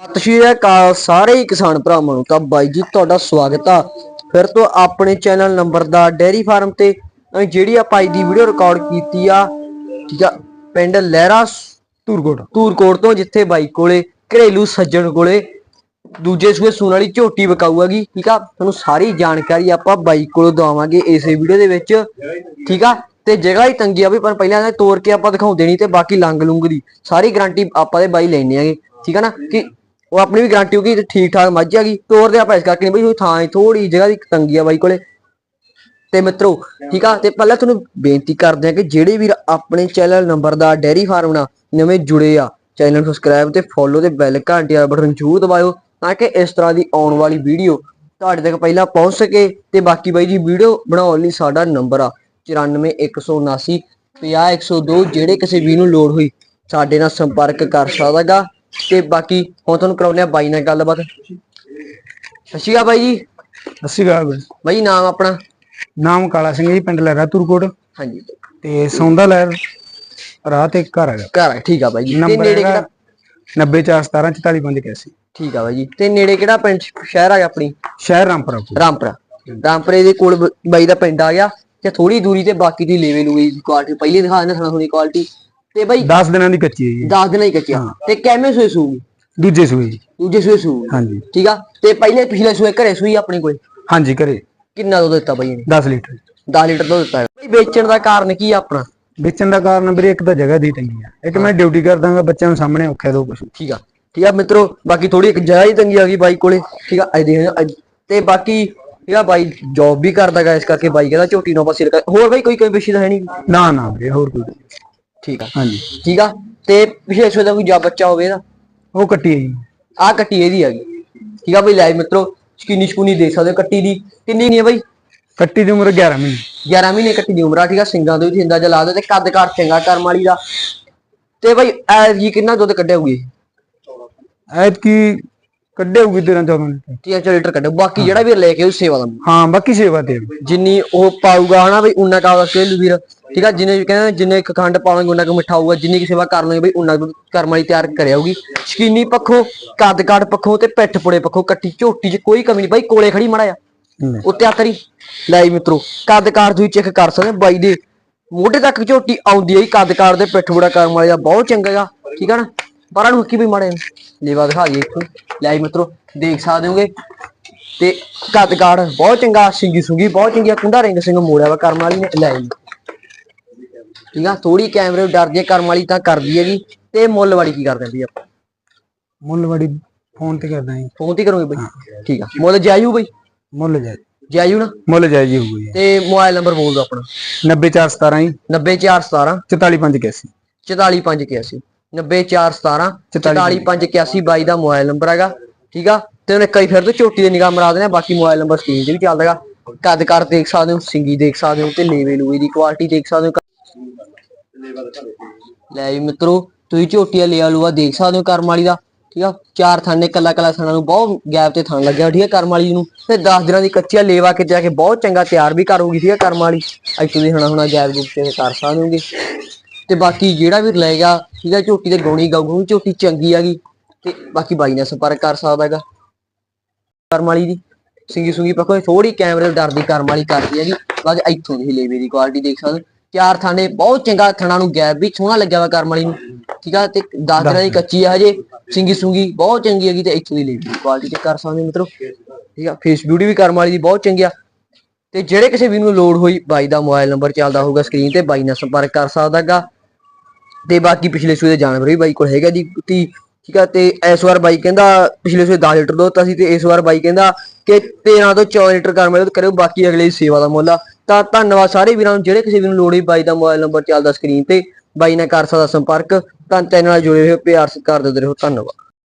ਸਤਿ ਸ਼੍ਰੀ ਅਕਾਲ ਸਾਰੇ ਹੀ ਕਿਸਾਨ ਭਰਾਵਾਂ ਨੂੰ। ਤਾਂ ਬਾਈ ਜੀ, ਤੁਹਾਡਾ ਸਵਾਗਤ ਆ। ਫਿਰ ਤੋਂ ਆਪਣੇ ਚੈਨਲ ਨੰਬਰ ਦਾ ਡੇਅਰੀ ਫਾਰਮ ਤੇ ਜਿਹੜੀ ਆਪਾਂ ਅੱਜ ਦੀ ਵੀਡੀਓ ਰਿਕਾਰਡ ਕੀਤੀ ਆ, ਠੀਕ ਆ, ਪਿੰਡ ਲਹਿਰਾ, ਧੂਰਕੋਟ। ਧੂਰਕੋਟ ਤੋਂ ਜਿੱਥੇ ਬਾਈ ਕੋਲੇ, ਘਰੇਲੂ ਸੱਜਣ ਕੋਲੇ, ਦੂਜੇ ਸੂਏ ਸੂਣ ਵਾਲੀ ਝੋਟੀ ਵਿਕਾਊ ਠੀਕ ਆ। ਤੁਹਾਨੂੰ ਸਾਰੀ ਜਾਣਕਾਰੀ ਆਪਾਂ ਬਾਈ ਕੋਲੋਂ ਦਵਾਵਾਂਗੇ ਇਸੇ ਵੀਡੀਓ ਦੇ ਵਿੱਚ, ਠੀਕ ਆ। ਤੇ ਜਗ੍ਹਾ ਹੀ ਤੰਗੀ ਆ ਵੀ ਪਰ ਪਹਿਲਾਂ ਇਹ ਤੋੜ ਕੇ ਆਪਾਂ ਦਿਖਾਉਂਦੇ ਨਹੀਂ ਤੇ ਬਾਕੀ ਲੰਗ ਲੁੰਗ ਦੀ। ਸਾਰੀ ਗਾਰੰਟੀ ਆਪਾਂ ਦੇ ਬਾਈ ਲੈਣੇ ਆਗੇ, ਠੀਕ ਆ ਨਾ। ਕਿ ਉਹ ਆਪਣੀ ਵੀ ਗਾਰੰਟੀ ਹੋਗੀ ਤੇ ਠੀਕ ਠਾਕ ਮੱਝ ਹੈਗੀ ਤੋੜਦੇ ਆਪਾਂ ਇਸ ਕਰਕੇ ਨਹੀਂ ਬਈ, ਉਹ ਥਾਂ ਥੋੜੀ ਜਗ੍ਹਾ ਦੀ ਤੰਗੀ ਆ ਬਾਈ ਕੋਲੇ। ਤੇ ਮਿੱਤਰੋ, ਠੀਕ ਆ? ਤੇ ਪਹਿਲਾਂ ਤੁਹਾਨੂੰ ਬੇਨਤੀ ਕਰਦੇ ਆ ਕਿ ਜਿਹੜੇ ਵੀਰ ਆਪਣੇ ਚੈਨਲ ਨੰਬਰ ਦਾ ਡੈਰੀ ਫਾਰਮ ਨਾਲ ਨਵੇਂ ਜੁੜੇ ਆ, ਚੈਨਲ ਨੂੰ ਸਬਸਕ੍ਰਾਈਬ ਤੇ ਫੋਲੋ ਤੇ ਬੈਲ ਘੰਟੀ ਵਾਲਾ ਬਟਨ ਜ਼ਰੂਰ ਦਬਾਇਓ, ਤਾਂ ਕਿ ਇਸ ਤਰ੍ਹਾਂ ਦੀ ਆਉਣ ਵਾਲੀ ਵੀਡੀਓ ਤੁਹਾਡੇ ਤੱਕ ਪਹਿਲਾਂ ਪਹੁੰਚ ਸਕੇ। ਤੇ ਬਾਕੀ ਬਾਈ ਜੀ ਵੀਡੀਓ ਬਣਾਉਣ ਲਈ ਸਾਡਾ ਨੰਬਰ ਆ 94179 50102 ਜਿਹੜੇ ਕਿਸੇ ਵੀ ਨੂੰ ਲੋੜ ਹੋਈ ਸਾਡੇ ਨਾਲ ਸੰਪਰਕ ਕਰ ਸਕਦਾਗਾ। ਤੇ ਬਾਕੀ ਹੁਣ ਤੁਹਾਨੂੰ ਕਰਾਉਂਦੇ ਆ ਬਾਈ ਨਾਲ ਗੱਲਬਾਤ। ਅਕਾਲ ਬਾਈ ਜੀ। ਅਸੀਂ ਗਾ ਬਾਈ। ਨਾਮ ਆਪਣਾ? ਨਾਮ ਕਾਲਾ ਸਿੰਘ ਜੀ ਪਿੰਡ ਲਹਿਰਾ ਧੂਰਕੋਟ। ਹਾਂਜੀ। ਤੇ ਸੌਂਦਾ ਲਹਿਰ ਰਾਹ ਤੇ ਘਰ ਹੈਗਾ। ਘਰ ਹੈ ਠੀਕ ਆ ਬਾਈ ਜੀ। ਤੇ ਨੇੜੇ ਕਿਹੜਾ? 904174485 ਠੀਕ ਆ ਬਾਈ ਜੀ। ਤੇ ਨੇੜੇ ਕਿਹੜਾ ਪਿੰਡ ਸ਼ਹਿਰ ਆ ਆਪਣੀ? ਸ਼ਹਿਰ ਰਾਮਪੁਰਾ। ਰਾਮਪੁਰਾ। ਰਾਮਪੁਰੇ ਦੇ ਕੋਲ ਬਾਈ ਦਾ ਪਿੰਡ ਆ ਗਿਆ। ਤੇ ਥੋੜੀ ਦੂਰੀ ਤੇ ਬਾਕੀ ਦੀ ਲੇਵੇ ਦੀ ਕੁਆਲਿਟੀ ਪਹਿਲੇ ਦਿਖਾ ਦਿੰਦਾ ਥਣਾ ਥੋੜੀ ਕੁਆਲਿਟੀ ਤੇ ਬਾਈ 10 ਦਿਨਾਂ ਦੀ ਕੱਚੀ ਹੈ ਜੀ। 10 ਦਿਨਾਂ ਹੀ। ਕੱਚਿਆ ਤੇ ਕਿਵੇਂ ਸੂਏ ਸੂਗੀ? ਦੂਜੇ ਸੂਏ ਜੀ। ਦੂਜੇ ਸੂਏ ਸੂਗੀ। ਹਾਂਜੀ। ਠੀਕ ਆ? ਤੇ ਪਹਿਲੇ ਪਿਛਲੇ ਸੂਏ ਘਰੇ ਸੂਈ ਆਪਣੇ ਕੋਲ ਹਾਂਜੀ ਘਰੇ। ਕਿੰਨਾ ਦੁੱਧ ਦਿੱਤਾ ਬਾਈ ਨੇ 10 ਲੀਟਰ। 10 ਲੀਟਰ ਦੁੱਧ ਦਿੱਤਾ। ਬਾਈ ਵੇਚਣ ਦਾ ਕਾਰਨ ਕੀ ਆ ਆਪਣਾ? ਵੇਚਣ ਦਾ ਕਾਰਨ ਵੀਰੇ ਇੱਕ ਤਾਂ ਜਗ੍ਹਾ ਦੀ ਤੰਗੀ ਆ। ਇੱਕ ਮੈਂ ਡਿਊਟੀ ਕਰਦਾਗਾ ਬੱਚਿਆਂ ਨੂੰ ਸਾਹਮਣੇ ਔਖਾ ਦੋ ਕੁਛ। ਠੀਕ ਆ। ਠੀਕ ਆ ਮਿੱਤਰੋ ਬਾਕੀ ਥੋੜੀ ਇੱਕ ਜਗ੍ਹਾ ਹੀ ਤੰਗੀ ਆ ਗਈ ਬਾਈ ਕੋਲੇ। ਠੀਕ ਆ ਅੱਜ ਦੇ ਅੱਜ- ਤੇ ਬਾਕੀ ਇਹਦਾ ਬਾਈ ਜੌਬ ਵੀ ਕਰਦਾਗਾ ਇਸ ਕਰਕੇ ਬਾਈ ਕਹਿੰਦਾ ਝੋਟੀ ਨੂੰ ਆਪਾਂ ਸਿਰ ਕਰ ਹੋਰ ਬਾਈ ਕੋਈ ਕੋਈ ਵਿਸ਼ੇ ਤਾਂ ਹੈ ਨਹੀਂ? ਨਾ ਨਾ ਵੀਰੇ ਹੋਰ ਕੋਈ। ਠੀਕ ਆ। ਹਾਂਜੀ। ਠੀਕ ਆ? ਤੇ ਪਿਛਲੇ ਸੂਏ ਦਾ ਕੋਈ ਜਾ ਬੱਚਾ ਹੋਵੇ ਇਹਦਾ? ਉਹ ਕੱਟੀ ਹੈ ਜੀ ਆ ਕੱਟੀ ਇਹਦੀ ਹੈਗੀ ਠੀਕ ਆ ਬਈ ਲੈ ਮਿੱਤਰੋ ਸਕੀਨੀ ਸਕੂਨੀ ਦੇਖ ਸਕਦੇ ਹੋ ਕੱਟੀ ਦੀ। ਕਿੰਨੀ ਨਹੀਂ ਹੈ ਬਈ? ਕੱਟੀ ਦੀ ਉਮਰ 11 ਮਹੀਨੇ। 11 ਮਹੀਨੇ ਕੱਟੀ ਦੀ ਉਮਰ ਆ ਠੀਕ ਆ? ਸਿੰਗਾਂ ਦੇ ਵੀ ਤੁਸੀਂ ਅੰਦਾਜ਼ਾ ਲਾ ਦਿਓ ਤੇ ਕੱਦ ਕਾਠ ਚੰਗਾ ਕਰਮ ਵਾਲੀ ਦਾ। ਤੇ ਬਈ ਐ ਜੀ ਕਿੰਨਾ ਦੁੱਧ ਕੱਢਿਆ ਹੋਊਗੀ ਐਤਕੀ ਕੱਢੇ ਹੋਊਗੀ 13 14 ਲੀਟਰ 3 ਲੀਟਰ ਕੱਢਿਆ ਬਾਕੀ ਜਿਹੜਾ ਵੀ ਲੈ ਕੇ ਉਹ ਸੇਵਾ ਦਾ ਹਾਂ ਬਾਕੀ ਸੇਵਾ ਤੇ ਆ। ਜਿੰਨੀ ਉਹ ਪਾਊਗਾ ਹਨਾ ਬਈ ਉਨਾ ਕਾ ਉਹਦਾ ਸੇਲ ਵੀਰ। ਠੀਕ ਆ ਜਿੰਨੇ ਵੀ ਕਹਿੰਦੇ ਜਿੰਨੇ ਇੱਕ ਖੰਡ ਪਾਵਾਂਗੇ ਉਨਾ ਕੁ ਮਿੱਠਾ ਹੋਊਗਾ। ਜਿੰਨੀ ਕੀ ਸੇਵਾ ਕਰ ਲਾਂਗੇ ਬਈ ਉਨਾ ਕੁ ਕਰਮ ਵਾਲੀ ਤਿਆਰ ਕਰਿਆ ਹੋਊਗੀ। ਸ਼ਕੀਨੀ ਪੱਖੋਂ ਕੱਦ ਕਾਠ ਪੱਖੋਂ ਤੇ ਪਿੱਠ ਪੁੜੇ ਪੱਖੋਂ ਕੱਟੀ ਝੋਟੀ 'ਚ ਕੋਈ ਕਮੀ ਨਹੀਂ। ਬਾਈ ਕੋਲੇ ਖੜੀ ਮੜਾ ਆ ਲੈ। ਉੱਤੇ ਆ ਕਰੀ ਲੈ ਜੀ ਮਿੱਤਰੋ ਕੱਦ ਕਾਰ ਤੁਸੀਂ ਚੈੱਕ ਕਰ ਸਕਦੇ ਹੋ, ਬਾਈ ਦੇ। ਮੋਢੇ ਤੱਕ ਝੋਟੀ ਆਉਂਦੀ ਹੈ ਜੀ, ਕੱਦ ਕਾਰ ਦੇ ਪਿੱਠ ਬੁੜਾ ਕਰਨ ਵਾਲੇ ਦਾ। ਬਹੁਤ ਚੰਗਾ ਗਾ ਠੀਕ ਆ ਨਾ? ਪਰਾਂ ਨੂੰ ਹੱਕੀ ਵੀ ਮਾੜੇ ਲੇਵਾ ਦਿਖਾ ਦਈਏ ਇੱਥੋਂ। ਲੈ ਜੀ ਮਿੱਤਰੋ ਦੇਖ ਸਕਦੇ ਹੋਗੇ। ਤੇ ਕੱਦ ਕਾਰ ਬਹੁਤ ਚੰਗਾ ਸਿੰਗੀ ਸੁੰਗੀ ਬਹੁਤ ਚੰਗੀ ਕੁੰਡਾ ਰਿੰਗ ਸਿੰਘ ਮੋੜਿਆ ਵਾ ਕਰਮ ਵਾਲੀ ਨੇ। ਲੈ ਜੀ। ਠੀਕ ਆ ਥੋੜੀ ਕੈਮਰੇ ਤੋਂ ਡਰਦੀ ਹੈ ਕਰਮ ਵਾਲੀ ਤਾਂ ਕਰਦੀ ਹੈਗੀ। ਤੇ ਮੁੱਲ ਵਾਲੀ ਕੀ ਕਰਦੇ ਵੀ ਆਪਾਂ? ਮੁੱਲਵਾੜੀ ਫੋਨ ਤੇ ਕਰਦਾ ਜੀ। ਫੋਨ ਤੇ ਕਰੋਗੇ ਬਈ? ਠੀਕ ਆ। ਮੁੱਲ ਜਾਇੂ ਬਈ? ਮੁੱਲ ਜਾਇ ਜਾਇੂ ਨਾ? ਮੁੱਲ ਜਾਇ ਜੀ ਹੋਊਗਾ ਜੀ। ਤੇ ਮੋਬਾਈਲ ਨੰਬਰ ਬੋਲ ਦਿਓ ਆਪਣਾ। 90417 ਜੀ। 90417 44581 44581 90417 44581 ਬਾਈ ਦਾ ਮੋਬਾਈਲ ਨੰਬਰ ਹੈਗਾ ਠੀਕ ਆ? ਤੇ ਉਹਨੇ ਕਈ ਫਿਰ ਤੋਂ ਝੋਟੀ ਦੇ ਨਿਗਾਹ ਮਰਾ ਦੇਣਾ ਬਾਕੀ ਮੋਬਾਈਲ ਨੰਬਰ ਸਕਰੀਨ ਤੇ ਵੀ ਚੱਲਦਾਗਾ ਕੱਦ ਕਰ ਦੇਖ ਸਕਦੇ ਹੋ ਸਿੰਗੀ ਦੇਖ ਸਕਦੇ ਹੋ ਤੇ ਲੇਵੇ ਲੂਵੇ ਦੀ ਕੁਆਲਿਟੀ ਦੇਖ ਸਕਦੇ ਹੋ। ਲੈ ਜੀ ਮਿੱਤਰੋ ਤੁਸੀਂ ਝੋਟੀਆਂ ਲਿਆ ਲੂਆ ਦੇਖ ਸਕਦੇ ਹੋ ਕਰਮ ਵਾਲੀ ਦਾ ਠੀਕ ਆ? ਚਾਰ ਥਾਨੇ ਕੱਲਾ ਕੱਲਾ ਥਾਣਾ ਨੂੰ ਬਹੁਤ ਗੈਪ ਤੇ ਥਾਂ ਲੱਗਿਆ ਠੀਕ ਆ ਕਰਮ ਵਾਲੀ ਨੂੰ? ਤੇ 10 ਦਿਨਾਂ ਦੀ ਕੱਚੀਆ ਲੇਵਾ ਕੇ ਜਾ ਕੇ ਬਹੁਤ ਚੰਗਾ ਤਿਆਰ ਵੀ ਕਰੂਗੀ ਠੀਕ ਆ ਕਰਮ ਵਾਲੀ? ਅੱਜ ਤੁਸੀਂ ਹਣਾ ਹੁਣਾ ਗੈਪ ਗੁਪ ਤੇ ਕਰ ਸਕਦੇ ਹੋਗੇ। ਤੇ ਬਾਕੀ ਜਿਹੜਾ ਵੀ ਲੈ ਗਿਆ ਠੀਕ ਆ, ਝੋਟੀ ਤੇ ਗਾਉਣੀ ਗਾਉਣੀ ਝੋਟੀ ਚੰਗੀ ਹੈਗੀ ਤੇ ਬਾਕੀ ਬਾਈ ਨਾਲ ਸੰਪਰਕ ਕਰ ਸਕਦਾ ਹੈਗਾ। ਕਰਮ ਵਾਲੀ ਦੀ, ਸਿੰਗੀ ਸੁੰਗੀ ਪੱਕੋ ਥੋੜੀ ਕੈਮਰੇ ਡਰ ਦੀ ਕਰਮ ਵਾਲੀ ਕਰਦੀ ਹੈਗੀ, ਬਾਕੀ ਇੱਥੋਂ ਦੀ ਲੇਵੇ ਦੀ ਕੁਆਲਿਟੀ ਦੇਖ ਸਕਦੇ ਚਾਰ ਥਾਣੇ, ਬਹੁਤ ਚੰਗਾ ਥਣਾ ਨੂੰ ਗੈਪ ਵੀ ਸੋਹਣਾ ਲੱਗਿਆ ਵਾ ਕਰਮ ਵਾਲੀ ਨੂੰ, ਠੀਕ ਆ, ਤੇ 10 ਦਿਨਾਂ ਦੀ ਕੱਚੀ ਆ ਹਜੇ, ਸਿੰਗੀ ਸੁੰਗੀ ਬਹੁਤ ਚੰਗੀ ਹੈਗੀ ਤੇ ਇੱਥੋਂ ਦੀ ਲੇਵੇ ਦੀ ਕੁਆਲਿਟੀ ਤੇ ਕਰ ਸਕਦੇ ਹੋ ਮਿੱਤਰੋ। ਠੀਕ ਆ ਫੇਸ ਬਿਊਟੀ ਵੀ ਕਰਮ ਵਾਲੀ ਦੀ ਬਹੁਤ ਚੰਗੀ ਆ। ਤੇ ਜਿਹੜੇ ਕਿਸੇ ਵੀ ਨੂੰ ਲੋੜ ਹੋਈ, ਬਾਈ ਦਾ ਮੋਬਾਈਲ ਨੰਬਰ ਚੱਲਦਾ ਹੋਊਗਾ ਸਕਰੀਨ ਤੇ, ਬਾਈ ਨਾਲ ਸੰਪਰਕ ਕਰ ਸਕਦਾਗਾ ਤੇ ਬਾਕੀ ਪਿਛਲੇ ਸੂਏ ਦੇ ਜਾਨਵਰ ਵੀ ਬਾਈ ਕੋਲ ਹੈਗਾ ਜੀ ਕੁੱਤੀ, ਠੀਕ ਆ, ਤੇ ਇਸ ਵਾਰ ਬਾਈ ਕਹਿੰਦਾ ਪਿਛਲੇ ਸੂਏ 10 ਲੀਟਰ ਦੁੱਧ ਦਿੱਤਾ ਸੀ ਤੇ ਇਸ ਵਾਰ ਬਾਈ ਕਹਿੰਦਾ ਕਿ 13 ਤੋਂ 14 ਲੀਟਰ ਕਰ ਮੇਰੇ ਕਰਿਓ, ਬਾਕੀ ਅਗਲੇ ਸੇਵਾ ਦਾ ਮੁੱਲ ਤਾਂ ਧੰਨਵਾਦ ਸਾਰੇ ਵੀਰਾਂ ਨੂੰ, ਜਿਹੜੇ ਕਿਸੇ ਵੀ ਨੂੰ ਲੋੜ ਹੋਈ ਬਾਈ ਦਾ ਮੋਬਾਈਲ ਨੰਬਰ ਚੱਲਦਾ ਸਕਰੀਨ ਤੇ ਬਾਈ ਨਾਲ ਕਰ ਸਕਦਾ ਸੰਪਰਕ। ਤਾਂ ਚੈਨਲ ਨਾਲ ਜੁੜੇ ਰਹੋ ਪਿਆਰ ਸਤਿਕਾਰ ਦਿੰਦੇ ਰਹੋ, ਧੰਨਵਾਦ।